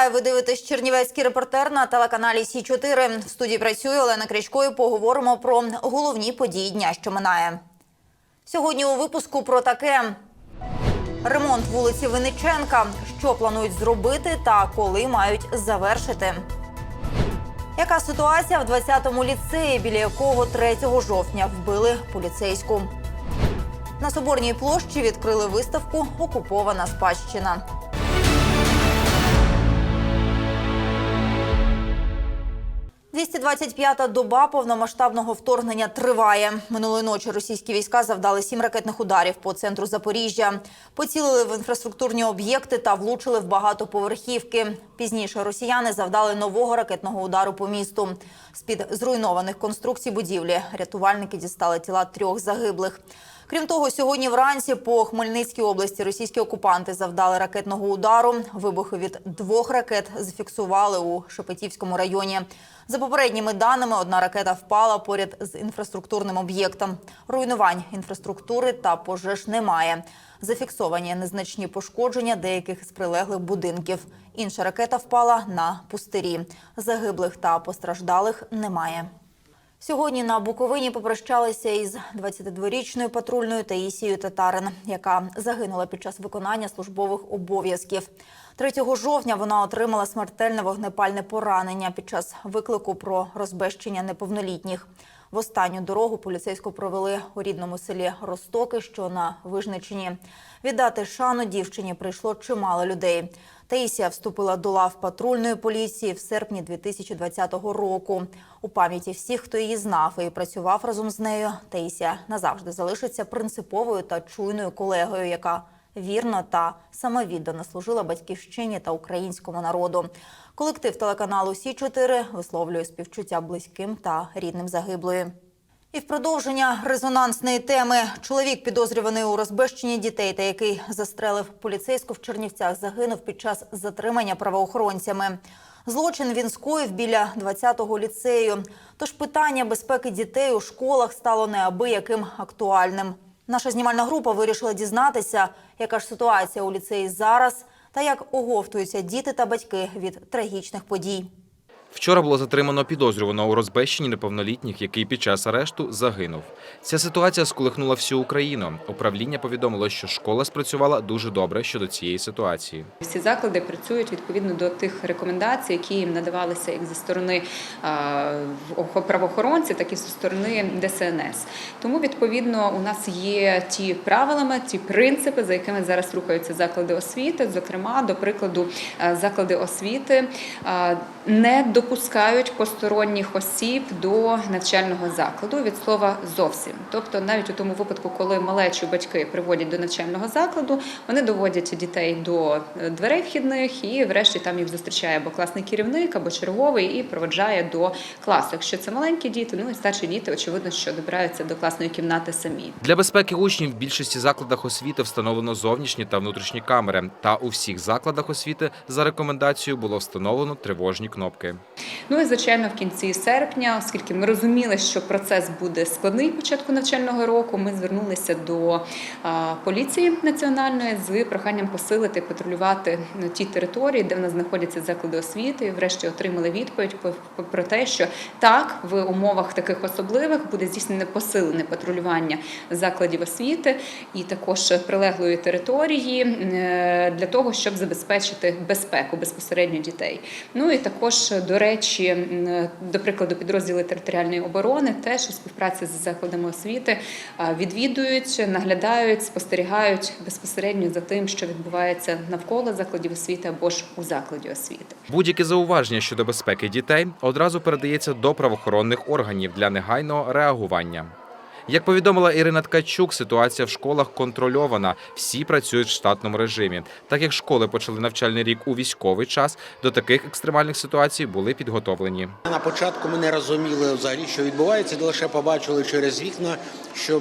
Вітаю, ви дивитесь Чернівецький репортер на телеканалі Сі 4 В студії працює Олена Крячко і поговоримо про головні події дня, що минає. Сьогодні у випуску про таке: ремонт вулиці Винниченка. Що планують зробити та коли мають завершити. Яка ситуація в 20-му ліцеї, біля якого 3 жовтня вбили поліцейську? На Соборній площі відкрили виставку Окупована спадщина. – 225-та доба повномасштабного вторгнення триває. Минулої ночі російські війська завдали сім ракетних ударів по центру Запоріжжя. Поцілили в інфраструктурні об'єкти та влучили в багатоповерхівки. Пізніше росіяни завдали нового ракетного удару по місту. З-під зруйнованих конструкцій будівлі рятувальники дістали тіла трьох загиблих. Крім того, сьогодні вранці по Хмельницькій області російські окупанти завдали ракетного удару. Вибухи від двох ракет зафіксували у Шепетівському районі. За попередніми даними, одна ракета впала поряд з інфраструктурним об'єктом. Руйнувань інфраструктури та пожеж немає. Зафіксовані незначні пошкодження деяких з прилеглих будинків. Інша ракета впала на пустирі. Загиблих та постраждалих немає. Сьогодні на Буковині попрощалися із 22-річною патрульною Таїсією Татарин, яка загинула під час виконання службових обов'язків. 3 жовтня вона отримала смертельне вогнепальне поранення під час виклику про розбещення неповнолітніх. В останню дорогу поліцейську провели у рідному селі Ростоки, що на Вижничині. Віддати шану дівчині прийшло чимало людей. Таїсія вступила до лав патрульної поліції в серпні 2020 року. У пам'яті всіх, хто її знав і працював разом з нею, Таїсія назавжди залишиться принциповою та чуйною колегою, яка вірно та самовіддано служила батьківщині та українському народу. Колектив телеканалу Сі 4 висловлює співчуття близьким та рідним загиблої. І в продовження резонансної теми чоловік, підозрюваний у розбещенні дітей, та який застрелив поліцейську в Чернівцях, загинув під час затримання правоохоронцями. Злочин він скоїв біля 20-го ліцею. Тож питання безпеки дітей у школах стало неабияким актуальним. Наша знімальна група вирішила дізнатися, яка ж ситуація у ліцеї зараз та як оговтуються діти та батьки від трагічних подій. Вчора було затримано підозрюваного у розбещенні неповнолітніх, який під час арешту загинув. Ця ситуація сколихнула всю Україну. Управління повідомило, що школа спрацювала дуже добре щодо цієї ситуації. Всі заклади працюють відповідно до тих рекомендацій, які їм надавалися як зі сторони ох- правоохоронців, так і зі сторони ДСНС. Тому відповідно у нас є ті правилами, ті принципи, за якими зараз рухаються заклади освіти. Зокрема, до прикладу, е, заклади освіти е, не допускають посторонніх осіб до навчального закладу від слова зовсім. Тобто, навіть у тому випадку, коли малечу батьки приводять до навчального закладу, вони доводять дітей до е, дверей вхідних і, врешті, там їх зустрічає або класний керівник, або черговий і проведжає до класу. Якщо це маленькі діти, ну і старші діти, очевидно, що добираються до класної кімнати самі. Для безпеки учнів в більшості закладах освіти встановлено зовнішні та внутрішні камери. Та у всіх закладах освіти за рекомендацією було встановлено тривожні кнопки. Ну і звичайно, в кінці серпня, оскільки ми розуміли, що процес буде складний початку навчального року, ми звернулися до поліції національної з проханням посилити патрулювати ті території, де в нас знаходяться заклади освіти. І врешті отримали відповідь по- по- про те, що так в умовах таких особливих буде здійснене посилене патрулювання закладів освіти і також прилеглої території е, для того, щоб забезпечити безпеку безпосередньо дітей. Ну і також, до речі, м, до прикладу, підрозділи територіальної оборони теж у співпраці з закладами освіти відвідують, наглядають, спостерігають безпосередньо за тим, що відбувається навколо закладів освіти або ж у закладі освіти. Будь-які зауваження щодо безпеки дітей одразу передається до правоохоронних органів для негайного реагування. Як повідомила Ірина Ткачук, ситуація в школах контрольована. Всі працюють в штатному режимі. Так як школи почали навчальний рік у військовий час, до таких екстремальних ситуацій були підготовлені. На початку ми не розуміли взагалі, що відбувається, лише побачили через вікна, що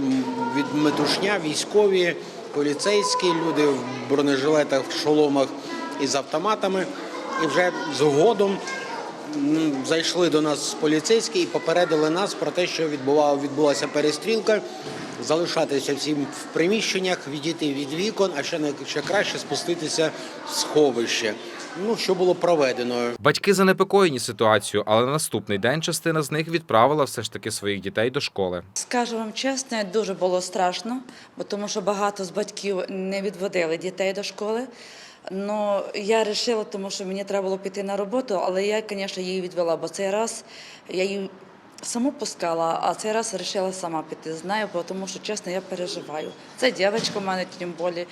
від метушня військові, поліцейські, люди в бронежилетах, в шоломах із автоматами. І вже згодом зайшли до нас поліцейські і попередили нас про те, що відбулася перестрілка. Залишатися всім в приміщеннях, відійти від вікон, а ще не ще краще спуститися в сховище. ну що було проведено. Батьки занепокоєні ситуацією, але на наступний день частина з них відправила все ж таки своїх дітей до школи. Скажу вам чесно, дуже було страшно, бо тому що багато з батьків не відводили дітей до школи. Ну я вирішила, тому що мені треба було піти на роботу, але я, звісно, її відвела, бо цей раз я її саму пускала, а цей раз вирішила сама піти. Знаю, тому що чесно, я переживаю. Це дівчинка в мене тим більше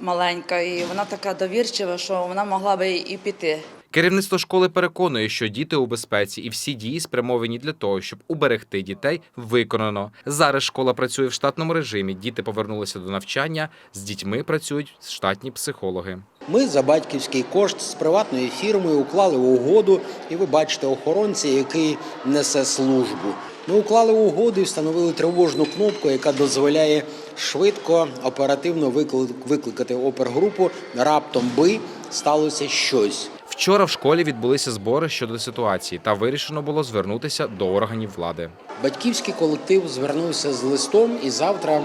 маленька, і вона така довірчива, що вона могла би і піти. Керівництво школи переконує, що діти у безпеці і всі дії спрямовані для того, щоб уберегти дітей, виконано. Зараз школа працює в штатному режимі. Діти повернулися до навчання. З дітьми працюють штатні психологи. Ми за батьківський кошт з приватною фірмою уклали угоду, і ви бачите охоронця, який несе службу. Ми уклали угоду і встановили тривожну кнопку, яка дозволяє швидко, оперативно викли- викликати опергрупу. Раптом би сталося щось. Вчора в школі відбулися збори щодо ситуації, та вирішено було звернутися до органів влади. Батьківський колектив звернувся з листом і завтра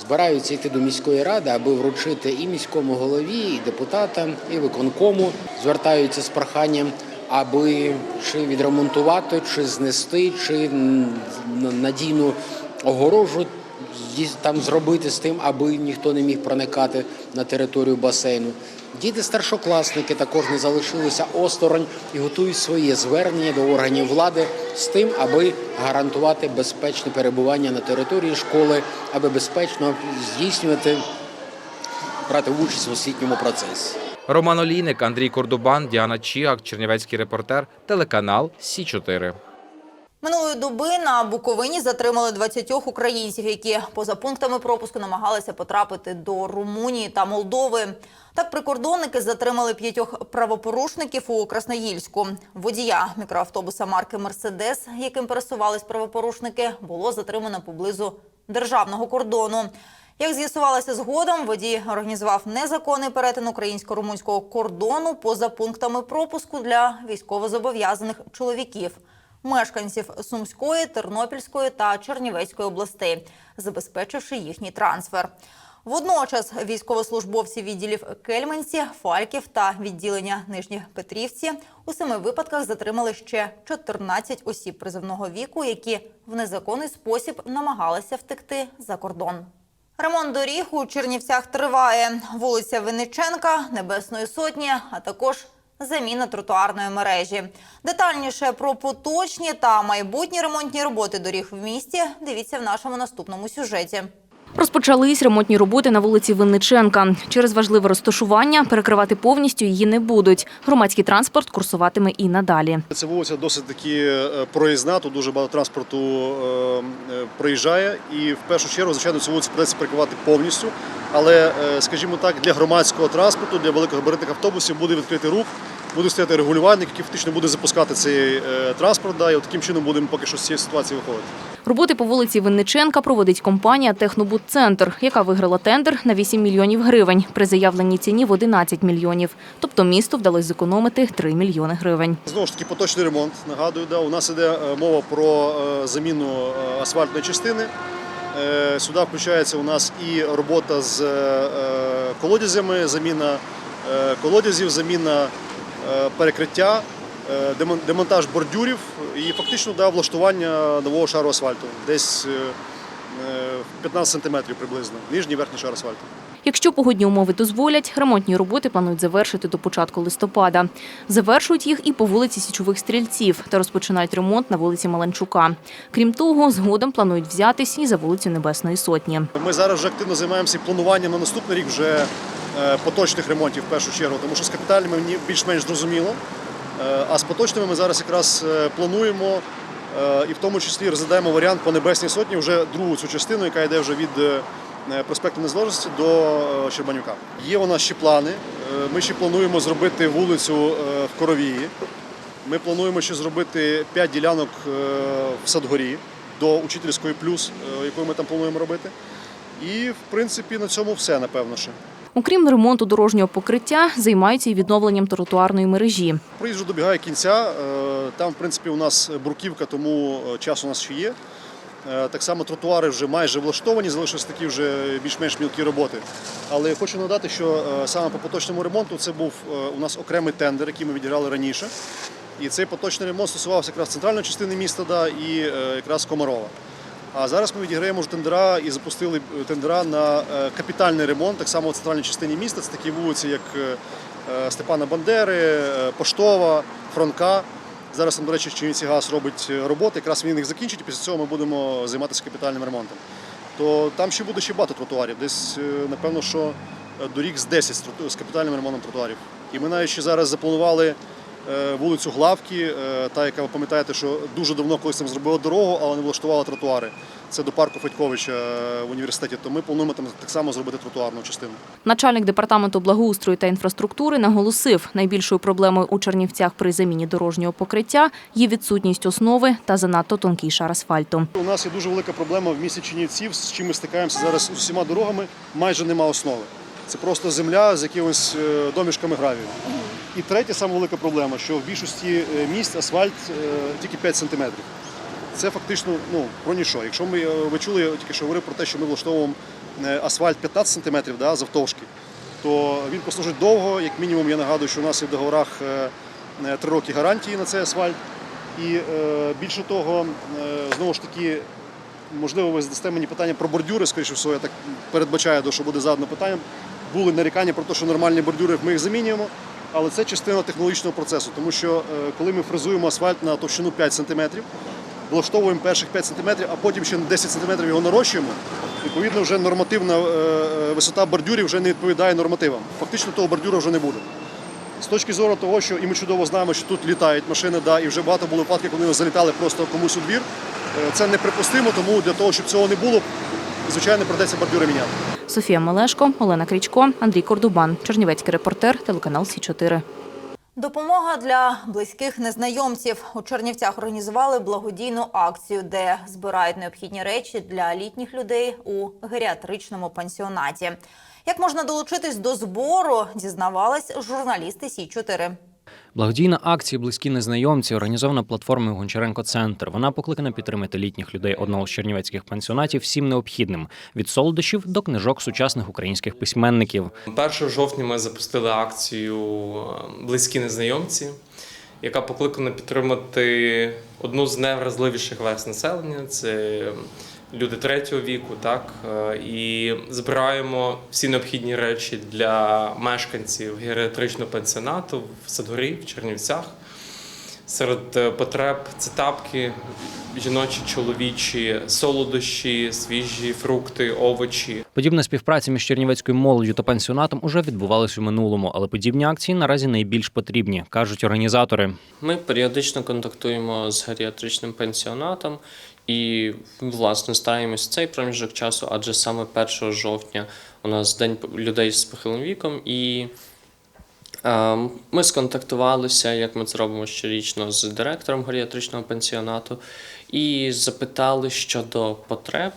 збираються йти до міської ради, аби вручити і міському голові, і депутатам, і виконкому. Звертаються з проханням, аби чи відремонтувати, чи знести, чи надійну огорожу там зробити з тим, аби ніхто не міг проникати на територію басейну. Діти старшокласники також не залишилися осторонь і готують своє звернення до органів влади з тим, аби гарантувати безпечне перебування на території школи, аби безпечно здійснювати брати участь в освітньому процесі. Роман Олійник, Андрій Кордубан, Діана Чіак, Чернівецький репортер, телеканал Сі 4 Минулої доби на Буковині затримали 20 українців, які поза пунктами пропуску намагалися потрапити до Румунії та Молдови. Так, прикордонники затримали п'ятьох правопорушників у Красноїльську. Водія мікроавтобуса марки Мерседес, яким пересувались правопорушники, було затримано поблизу державного кордону. Як з'ясувалося згодом, водій організував незаконний перетин українсько-румунського кордону поза пунктами пропуску для військовозобов'язаних чоловіків мешканців Сумської, Тернопільської та Чернівецької областей, забезпечивши їхній трансфер. Водночас військовослужбовці відділів Кельменці, Фальків та відділення Нижніх Петрівці у семи випадках затримали ще 14 осіб призовного віку, які в незаконний спосіб намагалися втекти за кордон. Ремонт доріг у Чернівцях триває. Вулиця Винниченка, Небесної Сотні, а також заміна тротуарної мережі. Детальніше про поточні та майбутні ремонтні роботи доріг в місті дивіться в нашому наступному сюжеті. Розпочались ремонтні роботи на вулиці Винниченка. Через важливе розташування перекривати повністю її не будуть. Громадський транспорт курсуватиме і надалі. Ця вулиця досить таки е, проїзна, тут дуже багато транспорту е, проїжджає. І в першу чергу, звичайно, цю вулицю придеться перекривати повністю. Але, е, скажімо так, для громадського транспорту, для великогабаритних автобусів буде відкритий рух, буде стояти регулювальник, який фактично буде запускати цей е, транспорт. Да, і от таким чином будемо поки що з цієї ситуації виходити. Роботи по вулиці Винниченка проводить компанія Технобудцентр, яка виграла тендер на 8 мільйонів гривень при заявленій ціні в 11 мільйонів. Тобто місту вдалося зекономити 3 мільйони гривень. Знову ж таки, поточний ремонт. Нагадую, да, у нас іде е, мова про е, заміну асфальтної частини. Сюди включається у нас і робота з колодязями, заміна колодязів, заміна перекриття, е, демонтаж бордюрів і фактично да, влаштування нового шару асфальту. Десь е, е, 15 сантиметрів приблизно, нижній верхній шар асфальту. Якщо погодні умови дозволять, ремонтні роботи планують завершити до початку листопада. Завершують їх і по вулиці Січових стрільців та розпочинають ремонт на вулиці Маланчука. Крім того, згодом планують взятись і за вулицю Небесної Сотні. Ми зараз вже активно займаємося плануванням на наступний рік вже е, поточних ремонтів в першу чергу, тому що з капітальними мені більш-менш зрозуміло. Е, А з поточними ми зараз якраз е, плануємо е, і в тому числі розглядаємо варіант по Небесній сотні, вже другу цю частину, яка йде вже від е, проспекту Незалежності до е, Щербанюка. Є у нас ще плани. Е, Ми ще плануємо зробити вулицю е, в Коровії. Ми плануємо ще зробити 5 ділянок е, в Садгорі до учительської плюс, е, яку ми там плануємо робити. І в принципі на цьому все, напевно. ще. Окрім ремонту дорожнього покриття, займаються і відновленням тротуарної мережі. Проїзд добігає кінця. е, Там, в принципі, у нас бруківка, тому е, час у нас ще є. Е, Так само тротуари вже майже влаштовані, залишились такі вже більш-менш мілкі роботи. Але хочу нагадати, що саме по поточному ремонту це був у нас окремий тендер, який ми відіграли раніше. І цей поточний ремонт стосувався якраз центральної частини міста да, і якраз Комарова. А зараз ми відіграємо вже тендера і запустили е, тендера на е, капітальний ремонт, так само в центральній частині міста. Це такі вулиці, як е, Степана Бандери, Поштова, Фронка. Зараз, до речі, Чернівці газ робить роботи, якраз він їх закінчить, і після цього ми будемо займатися капітальним ремонтом. То там ще буде ще багато тротуарів. Десь, напевно, що доріг з 10 з капітальним ремонтом тротуарів. І ми навіть ще зараз запланували вулицю Главки, е, та, яка ви пам'ятаєте, що дуже давно колись там зробила дорогу, але не влаштувала тротуари. Це до парку Федьковича е, в університеті. То ми плануємо там так само зробити тротуарну частину. Начальник департаменту благоустрою та інфраструктури наголосив, найбільшою проблемою у Чернівцях при заміні дорожнього покриття є відсутність основи та занадто тонкий шар асфальту. У нас є дуже велика проблема в місті Чернівців, з чим ми стикаємося зараз з усіма дорогами. Майже нема основи. Це просто земля з якимись е, домішками гравію. І третя саме велика проблема, що в більшості е, місць асфальт е, тільки 5 сантиметрів. Це фактично ну, про ніщо. Якщо ми ви чули, я тільки що говорив про те, що ми влаштовуємо асфальт 15 сантиметрів да, завтовшки, то він послужить довго. Як мінімум, я нагадую, що у нас є в договорах три роки гарантії на цей асфальт. І більше того, знову ж таки, можливо, ви задасте мені питання про бордюри, скоріше всього, я так передбачаю, що буде задано питання. Були нарікання про те, що нормальні бордюри ми їх замінюємо, але це частина технологічного процесу, тому що е, коли ми фрезуємо асфальт на товщину 5 см, влаштовуємо перших 5 см, а потім ще на 10 см його нарощуємо, відповідно, вже нормативна е, е, висота бордюрів вже не відповідає нормативам. Фактично того бордюра вже не буде. З точки зору того, що і ми чудово знаємо, що тут літають машини, да, і вже багато було випадків, коли вони залітали просто комусь у двір. Це неприпустимо, тому для того, щоб цього не було, звичайно, придеться бордюри міняти. Софія Мелешко, Олена Крічко, Андрій Кордубан, Чернівецький репортер, телеканал Сі 4 Допомога для близьких незнайомців. У Чернівцях організували благодійну акцію, де збирають необхідні речі для літніх людей у геріатричному пансіонаті. Як можна долучитись до збору, дізнавались журналісти Сі 4 Благодійна акція Близькі незнайомці організована платформою Гончаренко Центр. Вона покликана підтримати літніх людей одного з чернівецьких пансіонатів всім необхідним від солодощів до книжок сучасних українських письменників. 1 жовтня ми запустили акцію е, Близькі незнайомці, яка покликана підтримати одну з найвразливіших верст населення це люди третього віку. Так? Е, І збираємо всі необхідні речі для мешканців геріатричного пансіонату в Садгорі, в Чернівцях. Серед е, потреб це тапки, жіночі, чоловічі, солодощі, свіжі фрукти, овочі. Подібна співпраця між чернівецькою молоддю та пансіонатом уже відбувалась у минулому, але подібні акції наразі найбільш потрібні, кажуть організатори. Ми періодично контактуємо з геріатричним пенсіонатом і, власне, стараємось цей проміжок часу, адже саме 1 жовтня у нас День людей з похилим віком, і е, ми сконтактувалися, як ми це робимо щорічно, з директором геріатричного пансіонату і запитали щодо потреб.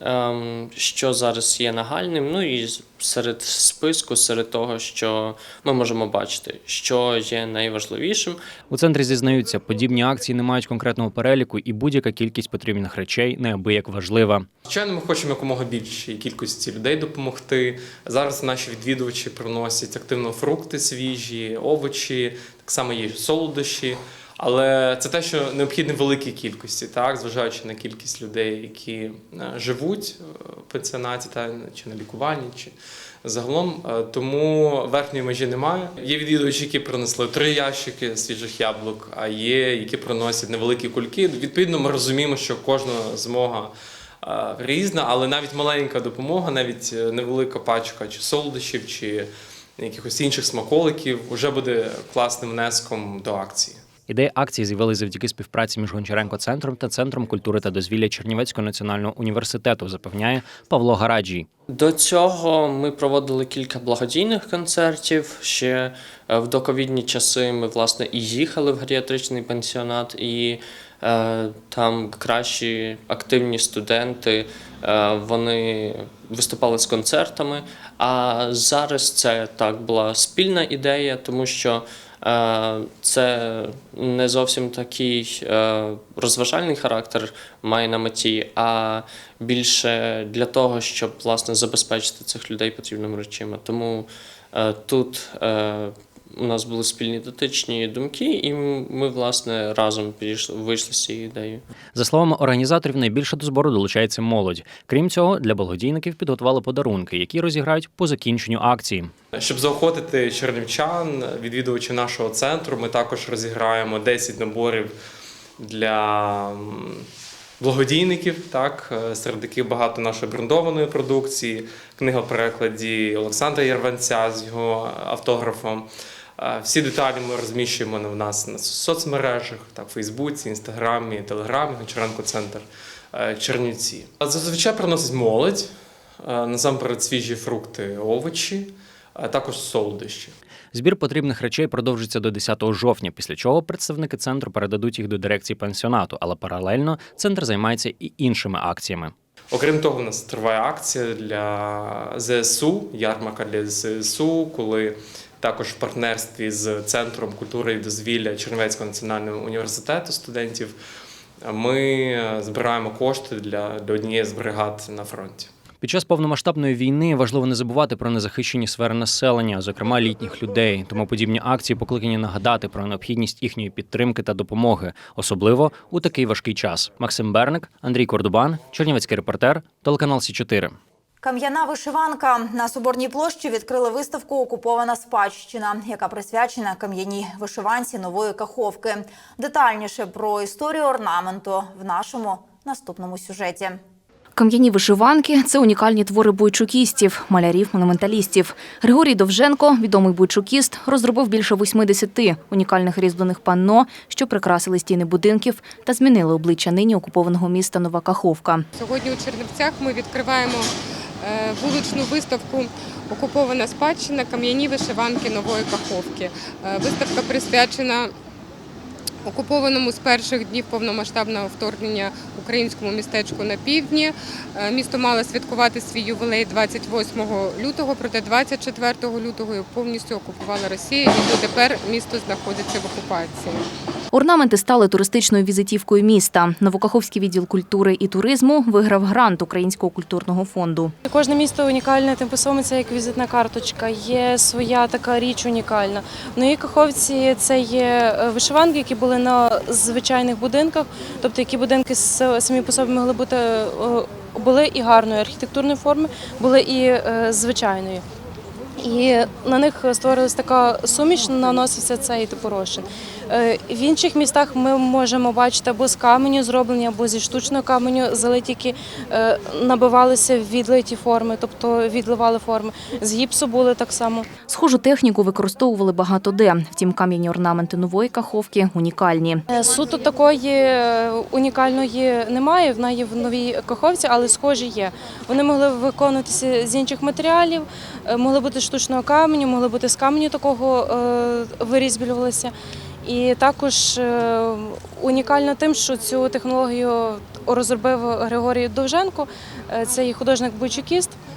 Ем, Що зараз є нагальним, ну і серед списку, серед того, що ми можемо бачити, що є найважливішим, У центрі зізнаються, подібні акції не мають конкретного переліку, і будь-яка кількість потрібних речей неабияк важлива. Звичайно, ми хочемо якомога більшій кількості людей допомогти. Зараз наші відвідувачі приносять активно фрукти свіжі, овочі, так само є солодощі. Але це те, що необхідно великій кількості, так, зважаючи на кількість людей, які е, живуть е, в пенсіонаті, та, чи на лікуванні, чи загалом. Е, Тому верхньої межі немає. Є відвідувачі, які принесли три ящики свіжих яблук, а є, які приносять невеликі кульки. Відповідно, ми розуміємо, що кожна змога різна, але навіть маленька допомога, навіть невелика пачка чи солодощів, чи якихось інших смаколиків вже буде класним внеском до акції. Ідея акції з'явилася завдяки співпраці між Гончаренко центром та центром культури та дозвілля Чернівецького національного університету, запевняє Павло Гараджій. До цього ми проводили кілька благодійних концертів. Ще е, в доковідні часи ми власне і їхали в геріатричний пансіонат, і е, там кращі активні студенти е, вони виступали з концертами. А зараз це так була спільна ідея, тому що Це не зовсім такий е, розважальний характер має на меті, а більше для того, щоб власне забезпечити цих людей потрібними речами. Тому е, тут е, у нас були спільні дотичні думки, і ми, власне, разом підійшли, вийшли з цією ідеєю. За словами організаторів, найбільше до збору долучається молодь. Крім цього, для благодійників підготували подарунки, які розіграють по закінченню акції. Щоб заохотити чернівчан, відвідувачів нашого центру, ми також розіграємо 10 наборів для благодійників, так, е, серед яких багато нашої брендованої продукції, книга в перекладі Олександра Ярванця з його автографом. Всі деталі ми розміщуємо в нас на соцмережах, так, Фейсбуці, Інстаграмі, Телеграмі, Гончаренко Центр е, Чернівці. Зазвичай приносить молодь, е, насамперед свіжі фрукти, овочі, а також солодощі. Збір потрібних речей продовжиться до 10 жовтня, після чого представники центру передадуть їх до дирекції пансіонату, але паралельно центр займається і іншими акціями. Окрім того, у нас триває акція для ЗСУ, ярмарка для ЗСУ, коли також в партнерстві з Центром культури і дозвілля Чернівецького національного університету студентів ми збираємо кошти для, для однієї з бригад на фронті. Під час повномасштабної війни важливо не забувати про незахищені сфери населення, зокрема літніх людей. Тому подібні акції покликані нагадати про необхідність їхньої підтримки та допомоги, особливо у такий важкий час. Максим Берник, Андрій Кордубан, Чернівецький репортер, телеканал Сі 4 Кам'яна вишиванка на Соборній площі відкрили виставку Окупована спадщина, яка присвячена кам'яній вишиванці нової каховки. Детальніше про історію орнаменту в нашому наступному сюжеті. Кам'яні вишиванки це унікальні твори бойчукістів, малярів, монументалістів. Григорій Довженко, відомий бойчукіст, розробив більше 80 унікальних різьблених панно, що прикрасили стіни будинків та змінили обличчя нині окупованого міста Нова Каховка. Сьогодні у Чернівцях ми відкриваємо вуличну виставку Окупована спадщина кам'яні вишиванки нової каховки. Е, Виставка присвячена окупованому з перших днів повномасштабного вторгнення українському містечку на півдні. Е, Місто мало святкувати свій ювілей 28 лютого, проте 24 лютого його повністю окупувала Росія, і дотепер місто знаходиться в окупації. Орнаменти стали туристичною візитівкою міста. Новокаховський відділ культури і туризму виграв грант Українського культурного фонду. Кожне місто унікальне, тим самим це як візитна карточка. Є своя така річ унікальна. В Новій Каховці це є е, вишиванки, які були на звичайних будинках, тобто які будинки самі по собі могли бути були і гарної архітектурної форми, були і е, звичайної. І на них створилась така суміш, наносився цей типу розчин. Е, В інших містах ми можемо бачити або з каменю зроблені, або зі штучного каменю залиті, які е, набивалися відлиті форми, тобто відливали форми. З гіпсу були так само. Схожу техніку використовували багато де. Втім, кам'яні орнаменти нової каховки унікальні. Е, Суто такої унікальної немає. Вона є в новій каховці, але схожі є. Вони могли виконуватися з інших матеріалів, могли бути з штучного каменю, могли бути з каменю такого вирізблювалися. І також е, унікально тим, що цю технологію розробив Григорій Довженко, Е, це є художник бойчукіст. Е,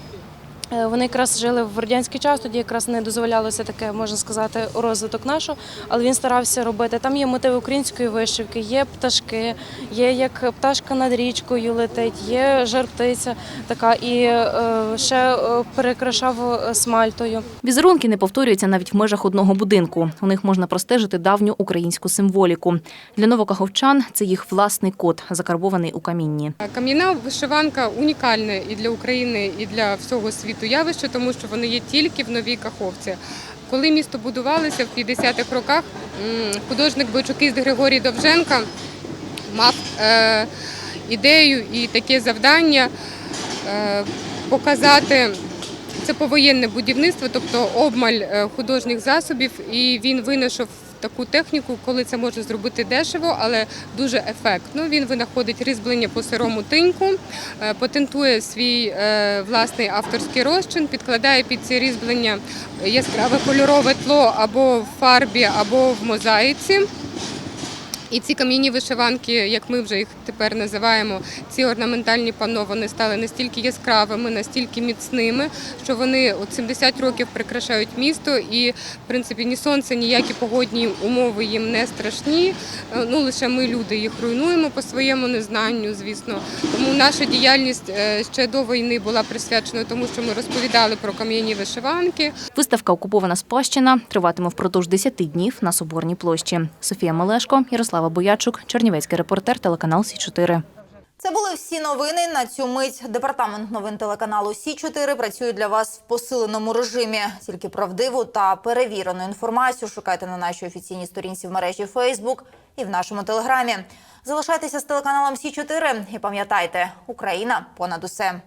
Вони якраз жили в радянський час, тоді якраз не дозволялося таке, можна сказати, розвиток нашого, але він старався робити. Там є мотиви української вишивки, є пташки, є як пташка над річкою летить, є жартиця така, і е, ще е, перекрашав смальтою. Візерунки не повторюються навіть в межах одного будинку. У них можна простежити давню українську символіку. Для новокаховчан це їх власний код, закарбований у камінні. Кам'яна вишиванка унікальна і для України, і для всього світу явище, тому що вони є тільки в Новій Каховці. Коли місто будувалося в 50-х роках, художник бойчукіст Григорій Довженка мав е, ідею і таке завдання е, показати це повоєнне будівництво, тобто обмаль е, художніх засобів, і він винайшов таку техніку, коли це можна зробити дешево, але дуже ефектно. Він винаходить різьблення по сирому тиньку, е, патентує свій е, власний авторський розчин, підкладає під ці різьблення яскраве кольорове тло або в фарбі, або в мозаїці. І ці кам'яні вишиванки, як ми вже їх тепер називаємо, ці орнаментальні панно, вони стали настільки яскравими, настільки міцними, що вони от 70 років прикрашають місто, і в принципі ні сонце, ніякі погодні умови їм не страшні. Е, Ну лише ми, люди, їх руйнуємо по своєму незнанню, звісно. Тому наша діяльність е, ще до війни була присвячена тому, що ми розповідали про кам'яні вишиванки. Виставка Окупована спадщина триватиме впродовж 10 днів на Соборній площі. Софія Мелешко, Ярослава Боячук, Чернівецький репортер, телеканал Сі 4 Це були всі новини на цю мить. Департамент новин телеканалу Сі 4 працює для вас в посиленому режимі. Тільки правдиву та перевірену інформацію шукайте на нашій офіційній сторінці в мережі Фейсбук і в нашому телеграмі. Залишайтеся з телеканалом Сі 4 і пам'ятайте, Україна понад усе.